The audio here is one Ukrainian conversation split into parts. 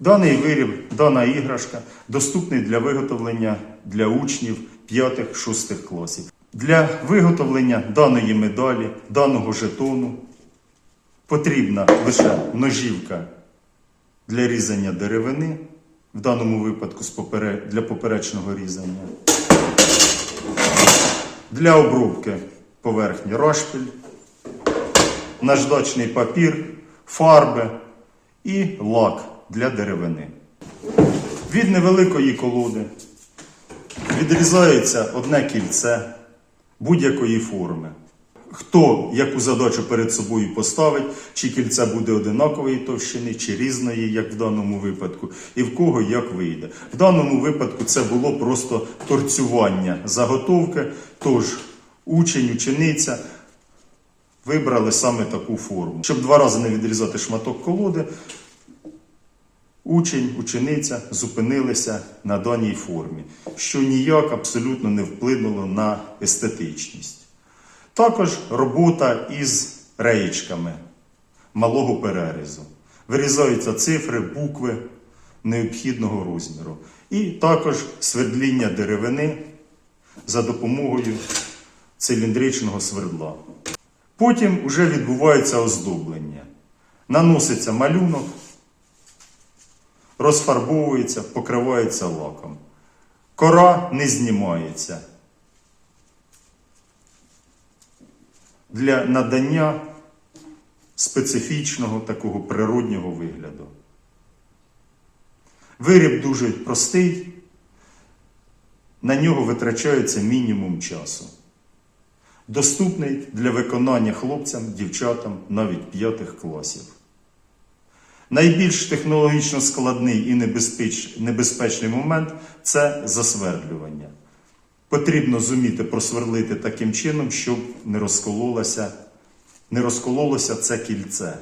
Даний виріб, дана іграшка доступний для виготовлення для учнів 5-6 класів. Для виготовлення даної медалі, даного жетону потрібна лише ножівка для різання деревини, в даному випадку для поперечного різання, для обробки поверхні рашпіль, наждачний папір, фарби і лак для деревини. Від невеликої колоди відрізається одне кільце будь-якої форми. Хто яку задачу перед собою поставить, чи кільце буде одинакової товщини, чи різної, як в даному випадку, і в кого як вийде. В даному випадку це було просто торцювання заготовки, тож учень, учениця вибрали саме таку форму. Щоб два рази не відрізати шматок колоди, учень, учениця зупинилися на даній формі, що ніяк абсолютно не вплинуло на естетичність. Також робота із реєчками малого перерізу. Вирізаються цифри, букви необхідного розміру. І також свердління деревини за допомогою циліндричного свердла. Потім вже відбувається оздоблення. Наноситься малюнок, розфарбовується, покривається лаком. Кора не знімається. Для надання специфічного такого природнього вигляду. Виріб дуже простий, на нього витрачається мінімум часу. Доступний для виконання хлопцям, дівчатам навіть п'ятих класів. Найбільш технологічно складний і небезпеч- небезпечний момент це засвердлювання. Потрібно зуміти просверлити таким чином, щоб не розкололося, не розкололося це кільце.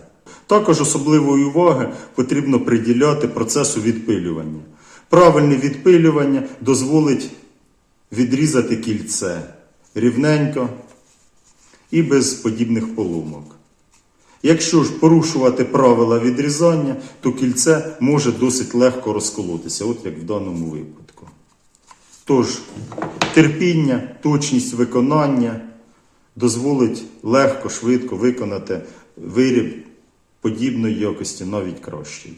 Також особливої уваги потрібно приділяти процесу відпилювання. Правильне відпилювання дозволить відрізати кільце рівненько і без подібних поломок. Якщо ж порушувати правила відрізання, то кільце може досить легко розколотися, от як в даному випадку. Тож, терпіння, точність виконання дозволить легко, швидко виконати виріб подібної якості, навіть кращий.